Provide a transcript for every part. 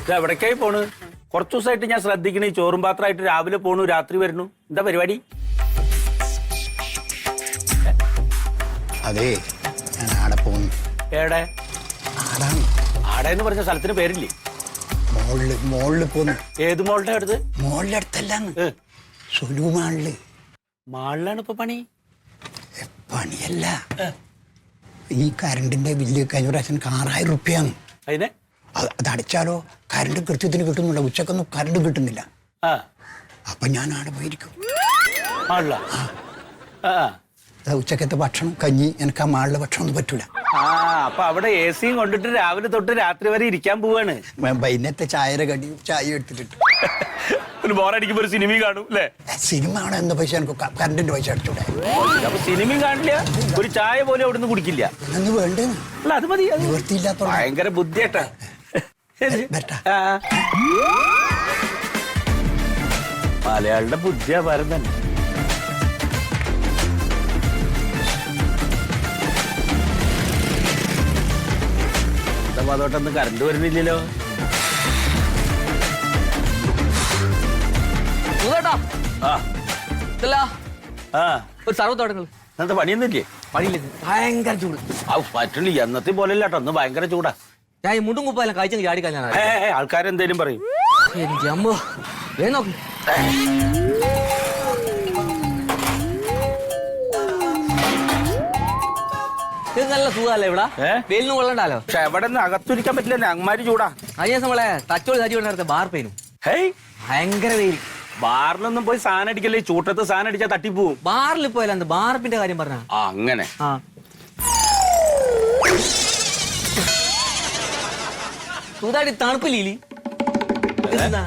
ഇത് എവിടേക്കായി പോണ്? കുറച്ച് ദിവസമായിട്ട് ഞാൻ ശ്രദ്ധിക്കണേ ചോറും പാത്രമായിട്ട് രാവിലെ പോണു രാത്രി വരുന്നു. എന്താ പരിപാടി? അതെ ഞാൻ ആടെ പോകുന്നു ഏടെ ആടാണ്. ആടെ എന്ന് പറഞ്ഞ സ്ഥലത്തിന് പേരില്ലേ? മോളിൽ മോളിൽ പോന്നു. ഏത് മോളുടെ അടുത്ത്? മോളിലെ അടുത്തല്ലാന്ന്. സുലുമാളിൽ. മാളിലാണ് ഇപ്പൊ പണി? പണിയല്ല. ഈ കരണ്ടിന്റെ ബില്ല് കഴിഞ്ഞ പ്രാവശ്യം ആറായിരം റുപ്യാണ്. അതിനെ അത് അടിച്ചാലോ? കരണ്ട് കൃത്യത്തിന് കിട്ടുന്നില്ല ഉച്ചക്കൊന്നും കരണ്ട് കിട്ടുന്നില്ല. അപ്പൊ ഞാൻ ആടെ പോയിരിക്കും. ഉച്ചക്കത്തെ ഭക്ഷണം കഞ്ഞി എനിക്ക് ആ മാളിലെ ഭക്ഷണം ഒന്നും പറ്റൂല അപ്പൊ അവിടെ എ സിയും കൊണ്ടിട്ട് രാവിലെ തൊട്ട് രാത്രി വരെ ഇരിക്കാൻ പോവാണ്. വൈകുന്നേരത്തെ ചായര കടി ചായ എടുത്തിട്ടിട്ട്. ഒരു ബോറടിക്കുമ്പോ ഒരു സിനിമയും കാണും അല്ലേ സിനിമ ആണോ എന്ന പൈസ എനിക്ക് കറണ്ടിന്റെ പൈസ അടിച്ചൂടെ? അപ്പൊ സിനിമയും കാണില്ല. ഒരു ചായ പോലും അവിടുന്ന് കുടിക്കില്ല. എന്ന് വേണ്ടേ അല്ല അത് മതി ഭയങ്കര. ആ. മലയാളിയുടെ ബുദ്ധിയാ പരം തന്നെ. എന്താ അതോട്ടൊന്നും കറണ്ട് വരുന്നില്ലല്ലോ. സുഖേട്ടാ ആ. ഇതല്ല. ആ. ഒരു സർവത്ത് തുടങ്ങൽ എന്താ പണിയൊന്നുമില്ലേ? പണിയില്ല. ഭയങ്കര ചൂട്. ആ പറ്റുള്ളൂ. എന്നത്തെ പോലെ ഇല്ലാട്ടോ കേട്ടോ. ഒന്ന് ഭയങ്കര ചൂടാ. ഞാൻ ഈ മുണ്ടും കുപ്പായാലും കഴിച്ചു ചാടിക്കാൻ ഞാൻ ഏ ആൾക്കാരെന്തേലും പറയും. എനിക്ക് അമ്മ. വേ നോക്ക്. ഇത് നല്ല സുഖമല്ലേ ഇവിടെ? ഏ? വെയിലിന് കൊള്ളണ്ടാലോ? പക്ഷെ എവിടെ നിന്ന് അകത്തിരിക്കാൻ പറ്റില്ല അങ്ങമാര് ചൂടാ. കഴിഞ്ഞ ദിവസം നമ്മളെ തച്ചോട് സജീവ നേരത്തെ ബാർ പെയിനും ഹേയ്. ഭയങ്കര വെയിൽ ബാറിലൊന്നും പോയി സാധനം അടിക്കല്ലേ? ചൂട്ടത്ത് സാധനം അടിച്ചാൽ തട്ടിപ്പോവും ബാറിൽ പോയാലും എന്ത്? ബാർപ്പിന്റെ കാര്യം പറഞ്ഞ? ആ അങ്ങനെ. ആ. സുതാടി തണുപ്പില്ലേ എന്താ?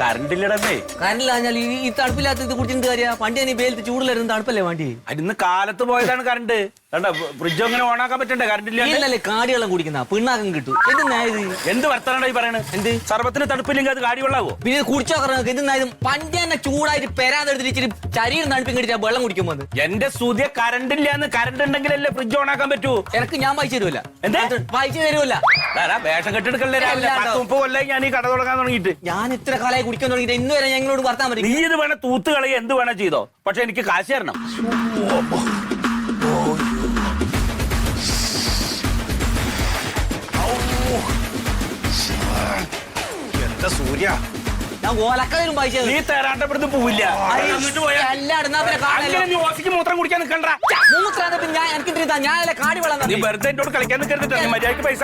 കറണ്ടില്ലടന്നേ കറണ്ടില്ലാഞ്ഞാൽ ഈ ഈ തണുപ്പില്ലാത്ത ഇത് കുടിച്ചിട്ട് കാര്യ? പണ്ട് ഞാൻ ഈ വെയിലത്ത് ചൂടിലായിരുന്നു തണുപ്പല്ലേ വണ്ടി? ഇന്ന് കാലത്ത് പോയതാണ് കറണ്ട്. കണ്ട ഫ്രിഡ്ജ് അങ്ങനെ ഓണാക്കാൻ പറ്റണ്ടേ? കറണ്ട് ഇല്ലാണ്ട്? ഇല്ലല്ലേ കാടിവെള്ളം കുടിക്കുന്ന. പിണ്ണാക്കം കിട്ടും. എന്തിനായത് എന്ത് വർത്തനായി പറയണത്? എന്ത്? സർവത്തിന് തണുപ്പില്ലെങ്കിൽ അത് കാടിവെള്ളാവോ പിന്നെ കുടിച്ചോ കുടിച്ചോക്കറ എന്തിനായത് പണ്ട് തന്നെ ചൂടായിട്ട് പെരാതെടുത്തിട്ട് ഇച്ചിരി ശരീരം തണുപ്പിൻ കിട്ടിയാ വെള്ളം കുടിക്കുമ്പോ അത്. എന്റെ സ്തുതിയ കറണ്ട് ഇല്ലാന്ന് കറണ്ട് ഉണ്ടെങ്കിലല്ലേ ഫ്രിഡ്ജ് ഓണാക്കാൻ പറ്റൂ? എനിക്ക് ഞാൻ വായിച്ചു തരുമല്ല എന്ത്? വായിച്ചു തരുമല്ല വേഷം കെട്ടെടുക്കല്ലേ. മുപ്പത് കൊല്ലായി ഞാൻ ഈ കട തുടങ്ങാൻ തുടങ്ങിയിട്ട്. ഞാൻ ഇത്ര കാലമായി കുടിക്കാൻ തുടങ്ങിയിട്ട് ഇന്ന് വരെ ഞങ്ങളോട് വർത്താൻ നീ പറ്റും ഇത് വേണം തൂത്ത് കളി എന്ത് വേണം ചെയ്തോ. പക്ഷെ എനിക്ക് കാശ് തരണം. സൂര്യ. ഞാൻ ഓലക്കതിനും വായിച്ചു നീ തേരാട്ടപ്പെടുത്ത് പോവില്ല. നീ ഓഫീസിൽ മൂത്രം കുടിക്കാൻ നിൽക്കണ്ട മൂത്രം പിന്നെ ഞാൻ എനിക്ക്. ഞാനല്ലേ കാടി വെള്ളം നീ. വെറുതെ എന്നോട് കളിക്കാൻ നിൽക്കരുത് നീ മര്യാദയ്ക്ക് പൈസ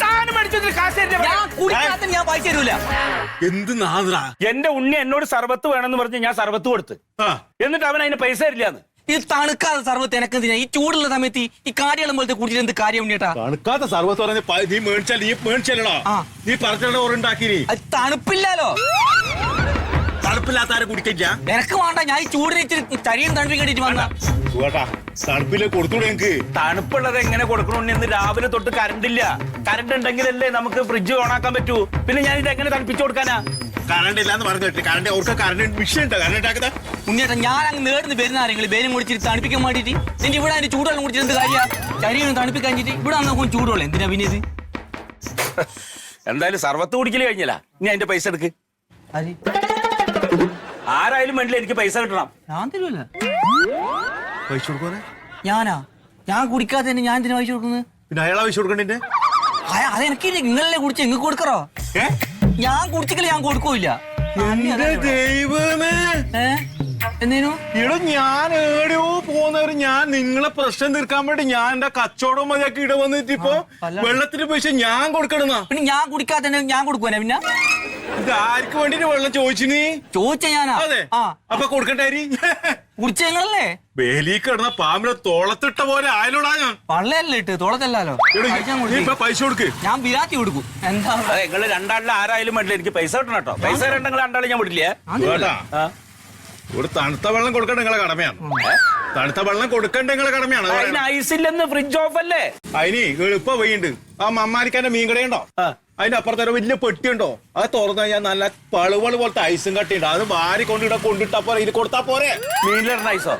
സാധനം മേടിച്ചതിന് കാശ് തരില്ല ഞാൻ. കുടിക്കാത്ത ഞാൻ തരൂല. എന്ത് നാദ്ര എന്റെ ഉണ്ണി എന്നോട് സർവത്ത് വേണമെന്ന് പറഞ്ഞ് ഞാൻ സർവത്ത് കൊടുത്ത്. എന്നിട്ട് അവൻ അതിന് പൈസ തരില്ലാന്ന്. ഇത് തണുക്കാതെ സർവത്ത് എനക്ക് എന്തിനാ? ഈ ചൂടുള്ള സമയത്ത് ഈ- ഈ കാടിവെള്ളം പോലത്തെ കുടിച്ചിട്ട് എന്ത് കാര്യം ഉണ്ണിയേട്ടാ? തണുക്കാത്ത സർവത്ത് പറഞ്ഞ പ- നീ മേടിച്ചാൽ നീ മേടിച്ചല്ലടാ ആ. നീ പറഞ്ഞ ഓറുണ്ടാക്കി നീ അത് തണുപ്പില്ലല്ലോ തണുപ്പില്ലാത്ത ആരെ കുടിക്കില്ല എനക്ക് വേണ്ട ഞാൻ ഈ ചൂടിന് ഇച്ചിരി ശരീരം തണുപ്പിക്കേണ്ടിട്ട് വന്ന. സുഖട്ടാ തണുപ്പിൽ കൊടുത്തൂടെ എനിക്ക് തണുപ്പുള്ളത് എങ്ങനെ കൊടുക്കണമെന്ന് ഇന്ന് രാവിലെ തൊട്ട് കറണ്ട് ഇല്ല. കറണ്ട് ഉണ്ടെങ്കിലല്ലേ നമുക്ക് ഫ്രിഡ്ജ് ഓണാക്കാൻ പറ്റൂ. പിന്നെ ഞാൻ ഇത് എങ്ങനെ തണുപ്പിച്ചു കൊടുക്കാനാ? കറണ്ട് ഇല്ലാന്ന് പറഞ്ഞു കേട്ടി കറണ്ട് അവർക്ക് കറണ്ട് മിഷൻ ഉണ്ടോ? കറണ്ട് ഉണ്ടാക്കുന്ന? ഉണ്ണിയേട്ടാ ഞാൻ അങ്ങ് നേടുന്ന വരുന്ന ആരെങ്കിലും ബേലും കുടിച്ചിട്ട് തണുപ്പിക്കാൻ വേണ്ടിയിട്ട്. എന്റെ ഇവിടെ അതിന്റെ ചൂടുവെള്ളം കുടിച്ചിട്ട് എന്ത് കാര്യ? ശരീരം തണുപ്പിക്കാൻ വേണ്ടിട്ട് ഇവിടെ നോക്കും ചൂടുവെള്ളം. എന്തിനാ പിന്നെ ഇത്? എന്തായാലും സർവത്ത് കുടിക്കൽ കഴിഞ്ഞല്ല. ഇനി അതിന്റെ പൈസ എടുക്ക്. ആരായാലും വേണ്ടില്ല എനിക്ക് പൈസ കിട്ടണം. ഞാൻ തരുമല്ല പൈസ കൊടുക്കുവാനെ ഞാനാ? ഞാൻ കുടിക്കാതെ തന്നെ ഞാൻ എന്തിനാ പൈസ കൊടുക്കുന്നത്? പിന്നെ അയാളാ പൈസ കൊടുക്കണ്ടേ അതെനിക്ക് നിങ്ങളല്ലേ കുടിച്ച്? നിങ്ങൾക്ക് കൊടുക്കറോ? ഏ? ഞാൻ കുടിച്ചില്ല ഞാൻ കൊടുക്കൂല എന്റെ ദൈവമേ. എന്തേനു? ഇവിടെ ഞാൻ എവിടെയോ പോകുന്നവര് ഞാൻ നിങ്ങളെ പ്രശ്നം തീർക്കാൻ വേണ്ടി ഞാൻ എന്റെ കച്ചവടം മതിയാക്കി ഇട വന്നിട്ട് ഇപ്പൊ വെള്ളത്തിന് പൈസ ഞാൻ കൊടുക്കണമെന്നാ പിന്നെ ഞാൻ കുടിക്കാതെ തന്നെ ഞാൻ കൊടുക്കുവാനെ പിന്നെ? ഇത് ആർക്ക് വേണ്ടിട്ട് വെള്ളം ചോദിച്ചു നീ ചോദിച്ച ഞാനാ. അതെ. അപ്പൊ കൊടുക്കണ്ടായി കുടിച്ച ഞങ്ങളല്ലേ വേലി കിടന്ന പാമ്പിനെ തോളത്തിട്ട പോലെ ആയാലോടാ ഞാൻ. പള്ളയല്ലേ ഇട്ട്. ഇപ്പൊ പൈസ കൊടുക്ക്. ഞാൻ വിരാത്തി കൊടുക്കും. എന്താ നിങ്ങൾ നിങ്ങൾ രണ്ടാളിൽ ആരായാലും വേണ്ടില്ല. എനിക്ക് പൈസ കിട്ടണം കേട്ടോ. പൈസ രണ്ടെങ്കിൽ രണ്ടാളും ഞാൻ വിടില്ലേ. ഒരു തണുത്ത വെള്ളം കൊടുക്കേണ്ട നിങ്ങളെ കടമയാണ്. തണുത്ത വെള്ളം കൊടുക്കേണ്ട നിങ്ങളെ കടമയാണ്. അത് അതിന്. ഐസില്ലെന്ന് ഫ്രിഡ്ജ് ഓഫ് അല്ലേ? അതിന് എളുപ്പ വഴിയുണ്ട് ആ മമ്മാരിക്കാന്റെ മീൻ കടയുണ്ടോ ആ. അതിന്റെ അപ്പുറത്തൊരു വലിയ പെട്ടിയുണ്ടോ? അത് തുറന്നു കഴിഞ്ഞാൽ നല്ല പളുവൾ പോലത്തെ ഐസും കട്ടിയുണ്ട്. അത് വാരി കൊണ്ടിട കൊണ്ടിട്ടാ പോരെ. ഇത് കൊടുത്താ പോരെ. മീനിലിടുന്ന ഐസോ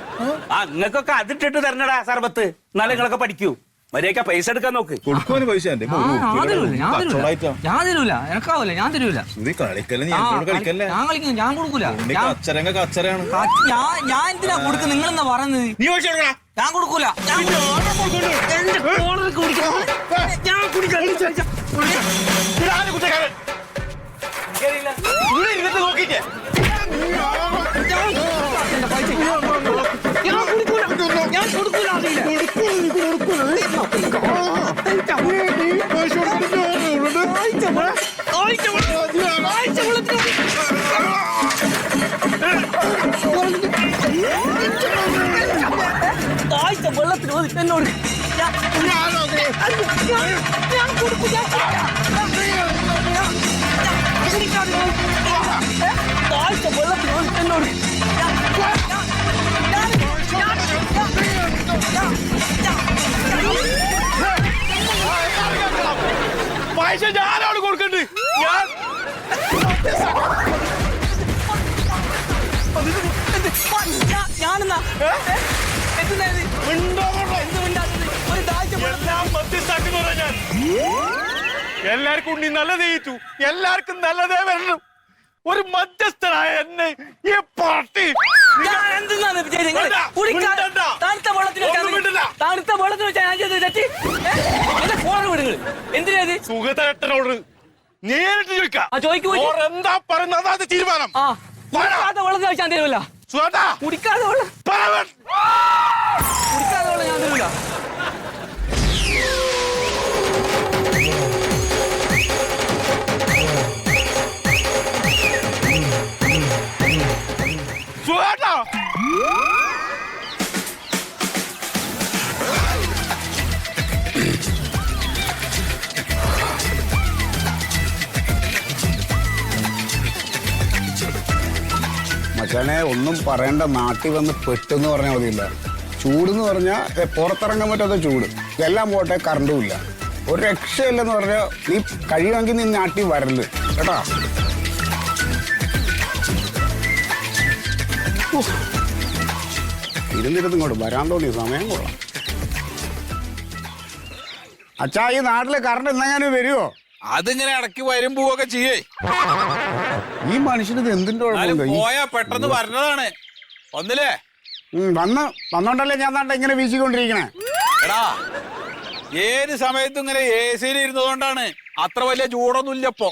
ആ. നിങ്ങൾക്കൊക്കെ അതിട്ടിട്ട് തരണടാ സർബത്ത്. എന്നാലും നിങ്ങളൊക്കെ പഠിക്കൂ. മര്യാദ പൈസ എടുക്കാൻ നോക്ക്. കൊടുക്കുവാന് പൈസ എന്റെ ആ, ഞാൻ തരൂല ഞാൻ തരൂല. ഞാൻ തരൂല എനക്കാവൂല ഞാൻ തരൂല. ഇത് കളിക്കല്ലേ നീ ഞാൻ കളിക്കല്ലേ? ഞാൻ കളിക്കുന്നു ഞാൻ കൊടുക്കൂല. ഞാൻ കച്ചരങ്ങ ഞാൻ ഞാൻ എന്തിനാ കൊടുക്കുന്നത് നിങ്ങൾ എന്താ പറയുന്നത്? നീ ഞാൻ കൊടുക്കൂല. ഞാൻ കൊടുക്കൂല കോളർ കുടിക്കണം ഞാൻ കുടിക്കാൻ നോക്കിട്ടേ എന്റെ പൈസ ഞാൻ കൊടുക്കൂല ഞാൻ കൊടുക്കൂല അറിയില്ല ആഴ്ച ഞാൻ- ഞാൻ കൊടുക്കും, ഞാൻ ഞാൻ കുടിക്കാതെ ഏ? ആഴ്ച വെള്ളത്തിന് മതി എന്നോട് പൈസ ഞാനോട് കൊടുക്കണ്ട് ഞാൻ ഞാനെന്നാ ഏ? എല്ലാം ഞാൻ എല്ലാവർക്കും ഉണ്ണി നല്ലതേ എല്ലാവർക്കും നല്ലതേ വരണം ഒരു മധ്യസ്ഥനായ എന്നെ ഈ പാർട്ടി ഞാൻ മിണ്ടണ്ട. തണുത്ത വെള്ളത്തിൽ. തണുത്ത വെള്ളത്തിൽ വെച്ചാൽ ഞാൻ ചെയ്തത് തെറ്റ്? എന്റെ ഫോൺ വിടുങ്ങൾ എന്തിനാ ഇത്? സുഖതേട്ടനോട് നേരിട്ട് ചോദിക്കാം. എന്താ പറയുന്നത്? അതാണ് തീരുമാനം. വെള്ളത്തിൽ വെച്ചാൽ തരുമല്ല കുടിക്കാതെ വെള്ളം കുടിക്കാതെ വെള്ളം ഞാൻ തരൂല. മച്ചാനെ ഒന്നും പറയണ്ട നാട്ടിൽ വന്ന് പെട്ടെന്ന് പറഞ്ഞാൽ മതിയില്ല. ചൂടെന്ന് പറഞ്ഞാൽ പുറത്തിറങ്ങാൻ പറ്റാത്ത ചൂട്. എല്ലാം പോട്ടെ കറണ്ടും ഇല്ല. ഒരു രക്ഷയില്ലെന്ന് പറഞ്ഞാൽ നീ കഴിയുമെങ്കിൽ നീ നാട്ടിൽ വരൽ. കേട്ടാ. ഇരുന്നിരുന്ന് ഇങ്ങോട്ട് വരാൻ തോന്നി സമയം കൊള്ളാം. അച്ഛാ ഈ നാട്ടിലെ കറണ്ട് ഇന്നെങ്ങാനും വരുമോ അതിങ്ങനെ ഇടയ്ക്ക് വരും പോവൊക്കെ ചെയ്യേ. ഈ മനുഷ്യന് ഇത് എന്തിന്റെ പോയാ പെട്ടെന്ന് വരണതാണ്. ഒന്നില്ലേ? വന്ന് വന്നോണ്ടല്ലേ ഞാൻ നാട്ടെ ഇങ്ങനെ വീശിക്കൊണ്ടിരിക്കണേ? എടാ ഏത് സമയത്തും ഇങ്ങനെ എ സിയിൽ ഇരുന്നതുകൊണ്ടാണ് അത്ര വലിയ ചൂടൊന്നും ഇല്ലപ്പോ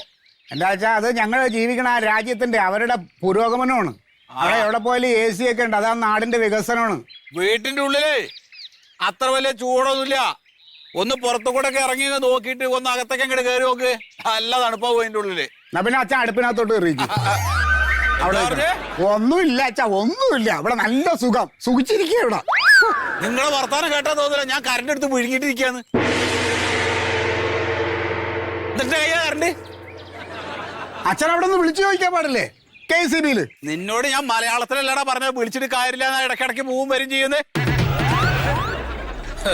എന്താ വെച്ചാ അത് ഞങ്ങൾ ജീവിക്കണ ആ രാജ്യത്തിന്റെ അവരുടെ പുരോഗമനമാണ്. അവിടെ എവിടെ പോയാലും എ സി ഒക്കെ ഉണ്ട്. അതാ നാടിന്റെ വികസനമാണ്. വീട്ടിന്റെ ഉള്ളിലേ അത്ര വലിയ ചൂടൊന്നുമില്ല. ഒന്ന് പുറത്തു കൂടെ ഒക്കെ ഇറങ്ങി നോക്കിയിട്ട് ഒന്ന് അകത്തേക്ക് അങ്ങോട്ട് കയറി നോക്ക്. നല്ല തണുപ്പാവും അതിന്റെ ഉള്ളിൽ. എന്നാ പിന്നെ അച്ഛൻ അടുപ്പിനകത്തോട്ട് എറിയിക്കും അവിടെ? ഒന്നുമില്ല അച്ഛാ ഒന്നുമില്ല. ഇവിടെ നല്ല സുഖം. സുഖിച്ചിരിക്കുക ഇവിടെ. നിങ്ങളെ വർത്താനം കേട്ടാ തോന്നില്ല ഞാൻ കറണ്ട് എടുത്ത് വിഴുങ്ങിട്ടിരിക്കാന്ന് എന്നിട്ട് കയ്യാ കറണ്ട് അച്ഛൻ അവിടെ നിന്ന് വിളിച്ചു ചോദിക്കാൻ പാടില്ലേ? കെ സി ബിയിൽ നിന്നോട് ഞാൻ മലയാളത്തിലല്ലടാ പറഞ്ഞത്. വിളിച്ചിട്ട് കാര്യമില്ല എന്നാ ഇടക്കിടക്ക് പോവും വരും ചെയ്യുന്നേ.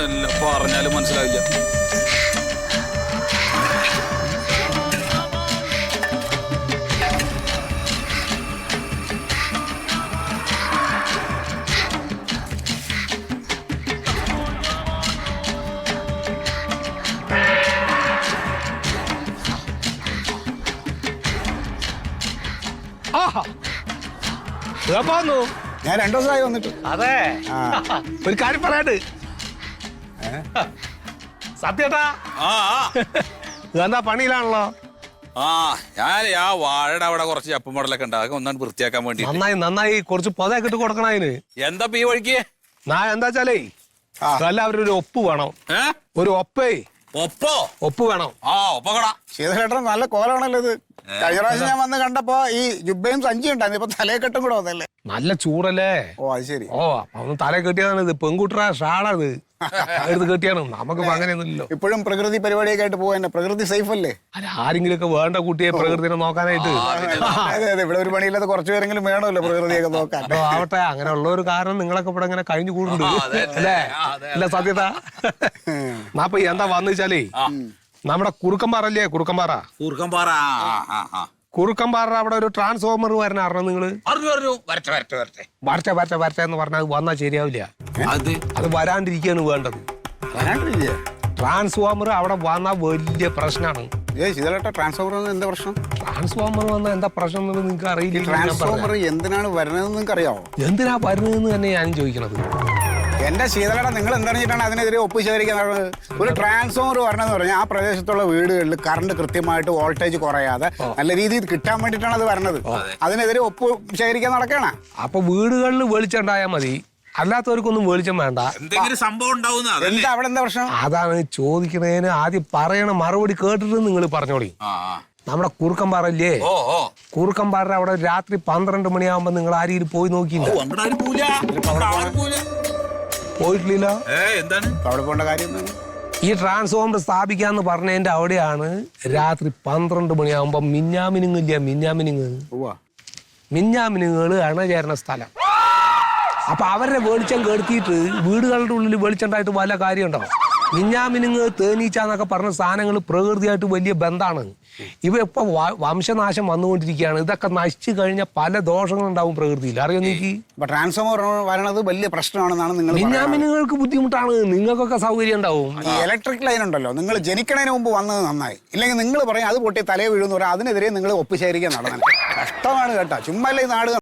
എല്ലാം പറഞ്ഞാലും മനസ്സിലാവില്ല. പോന്നു. ഞാൻ രണ്ടു ദിവസമായി വന്നിട്ട്. അതെ. ആ. ഒരു കാര്യം പറയാണ്ട്. സത്യേട്ടാ. ആ ആ. എന്താ പണിയിലാണല്ലോ? ആ ഞാൻ ആ വാഴയുടെ അവിടെ കുറച്ച് ചപ്പും മടലൊക്കെ ഉണ്ട്. അതൊക്കെ ഒന്നാണ് വൃത്തിയാക്കാൻ വേണ്ടി നന്നായി നന്നായി. കുറച്ച് പൊതയൊക്കെ ഇട്ട് കൊടുക്കണം അതിന്. എന്താ ഇപ്പൊ ഈ വഴിക്ക്? നാ എന്താ വെച്ചാലേ ആ. എല്ലാവരും ഒരു ഒപ്പ് വേണം. ഏ? ഒരു ഒപ്പേ. ഒപ്പോ? ഒപ്പ് വേണം. ആ ഒപ്പക്കടാ. ശീതളേട്ടൻ നല്ല കോലാണല്ലോ ഇത്. കഴിഞ്ഞ പ്രാവശ്യം ഞാൻ വന്ന് കണ്ടപ്പോ ഈ ജുബയും സഞ്ചി ഉണ്ടായിരുന്നു. ഇപ്പൊ തലയെക്കെട്ടും കൂടെ വന്നല്ലേ? നല്ല ചൂടല്ലേ? ഓ അത് ശരി. ഓ അപ്പൊ തലയെ തല കെട്ടിയതാണ് ഇത്. പെൺകുട്ടറ ഷാളത് എടുത്ത് കെട്ടിയാണ് നമുക്കിപ്പോ അങ്ങനെയൊന്നുമില്ലല്ലോ. ഇപ്പോഴും പ്രകൃതി പരിപാടിയൊക്കെ ആയിട്ട് പോകാൻ പ്രകൃതി സേഫ് അല്ലേ? അല്ല ആരെങ്കിലും ഒക്കെ വേണ്ട കുട്ടിയെ പ്രകൃതിനെ നോക്കാനായിട്ട്. അതെ അതെ ഇവിടെ ഒരു പണിയില്ലാതെ കുറച്ചു പേരെങ്കിലും വേണമല്ലോ പ്രകൃതിയൊക്കെ നോക്കാൻ. ആവട്ടെ അങ്ങനെ ഉള്ള ഒരു കാരണം നിങ്ങളൊക്കെ ഇവിടെ ഇങ്ങനെ കഴിഞ്ഞു കൂടുന്നുണ്ട്. അല്ലേ? അല്ല സത്യത? നാപ്പ എന്താ വന്നു വെച്ചാലേ? നമ്മുടെ കുറുക്കമ്പാറല്ലേ? കുറുക്കമ്പാറ? കുറുക്കമ്പാറ. ആ ആ ആ. കുറുക്കമ്പാറ അവിടെ ഒരു ട്രാൻസ്ഫോമർ വരണ അറിഞ്ഞു നിങ്ങൾ? വരച്ച വരച്ച വരട്ടെ വരട്ടെ വരട്ടെ. വരട്ടെ വരട്ടെ വരട്ടെ എന്ന് പറഞ്ഞാൽ അത് വന്നാൽ ശരിയാവില്ല. അത് അത് വരാണ്ടിരിക്കുകയാണ് വേണ്ടത്. വരാണ്ടിരിക്കുക ട്രാൻസ്ഫോമർ അവിടെ വന്നാൽ വലിയ പ്രശ്നമാണ് ട്രാൻസ്ഫോമർ എന്താ പ്രശ്നം? ട്രാൻസ്ഫോമർ വന്നാൽ എന്താ പ്രശ്നം എന്ന് നിങ്ങൾക്ക് അറിയില്ല ട്രാൻസ്ഫോമർ എന്തിനാണ് വരുന്നതെന്ന് നിങ്ങൾക്ക് അറിയാമോ എന്തിനാ വരുന്നതെന്ന് തന്നെ ഞാൻ ചോദിക്കണത്. എന്റെ ശീതളേട്ട നിങ്ങൾ എന്തറിഞ്ഞിട്ടാണ് അതിനെതിരെ ഒപ്പ് ശേഖരിക്കുന്നത് ഒരു ട്രാൻസ്ഫോമർ വരണമെന്ന് പറഞ്ഞാൽ ആ പ്രദേശത്തുള്ള വീടുകളിൽ കറണ്ട് കൃത്യമായിട്ട് വോൾട്ടേജ് കുറയാതെ നല്ല രീതിയിൽ കിട്ടാൻ വേണ്ടിയിട്ടാണ് അത് വരണത്. അതിനെതിരെ ഒപ്പ് ശേഖരിക്കാൻ നടക്കണ അപ്പൊ വീടുകളിൽ വെളിച്ചം ഉണ്ടായാൽ മതി. അല്ലാത്തവർക്കൊന്നും വെളിച്ചം വേണ്ട. എന്തെങ്കിലും സംഭവം ഉണ്ടാവുന്ന എന്താ അവിടെ എന്താ പ്രശ്നം? അതാണ് ചോദിക്കുന്നതിന് ആദ്യം പറയണ മറുപടി കേട്ടിട്ട് നിങ്ങൾ പറഞ്ഞോളി. ആ ആ. നമ്മുടെ കുറുക്കമ്പാറല്ലേ ഓ ഓ. കുറുക്കമ്പാറ അവിടെ രാത്രി പന്ത്രണ്ട് മണിയാകുമ്പോ നിങ്ങൾ ആരെയും പോയി നോക്കിയില്ല? ആരും പോവില്ല. അങ്ങട് ആരും പോവില്ല. പോയിട്ടില്ല. ഏ എന്താണ്? അവിടെ പോകേണ്ട കാര്യം എന്താണ്? ഈ ട്രാൻസ്ഫോമർ സ്ഥാപിക്കാന്ന് പറഞ്ഞതിന്റെ അവിടെയാണ് രാത്രി പന്ത്രണ്ട് മണിയാകുമ്പോ മിന്നാമിനുങ്ങില്ല മിന്നാമിനുങ്ങ്. ഉവ്വ. മിന്നാമിനുങ്ങൾ അണചേരണ സ്ഥലം. അപ്പൊ അവരുടെ വെളിച്ചം കെടുത്തിയിട്ട് വീടുകളുടെ ഉള്ളിൽ വെളിച്ചം ഉണ്ടായിട്ട് വല്ല കാര്യം ഉണ്ടാവും മിന്നാമിനുങ്ങ് തേനീച്ച എന്നൊക്കെ പറഞ്ഞ സാധനങ്ങൾ പ്രകൃതിയായിട്ട് വലിയ ബന്ധമാണ് ഇവ ഇപ്പൊ വംശനാശം വന്നുകൊണ്ടിരിക്കുകയാണ്. ഇതൊക്കെ നശിച്ചു കഴിഞ്ഞാൽ പല ദോഷങ്ങളും ഉണ്ടാവും പ്രകൃതിയിൽ. അറിയോ നീക്ക് ട്രാൻസ്ഫോർമർ ട്രാൻസ്ഫോമർ വരണത് വലിയ പ്രശ്നമാണെന്നാണ് നിങ്ങൾ പറയുന്നത്. ബുദ്ധിമുട്ടാണ്. നിങ്ങൾക്കൊക്കെ സൗകര്യം ഉണ്ടാവും. ഇലക്ട്രിക് ലൈൻ ഉണ്ടല്ലോ. നിങ്ങൾ ജനിക്കണതിന് മുമ്പ് വന്നത് നന്നായി. ഇല്ലെങ്കിൽ നിങ്ങൾ പറയും അത് പൊട്ടി തലേ വീഴുന്നു പറയാം. അതിനെതിരെ നിങ്ങൾ ഒപ്പ് നടന്നു നടന്നത് കഷ്ടമാണ് കേട്ടോ. ചുമ്മാ ഈ നാട്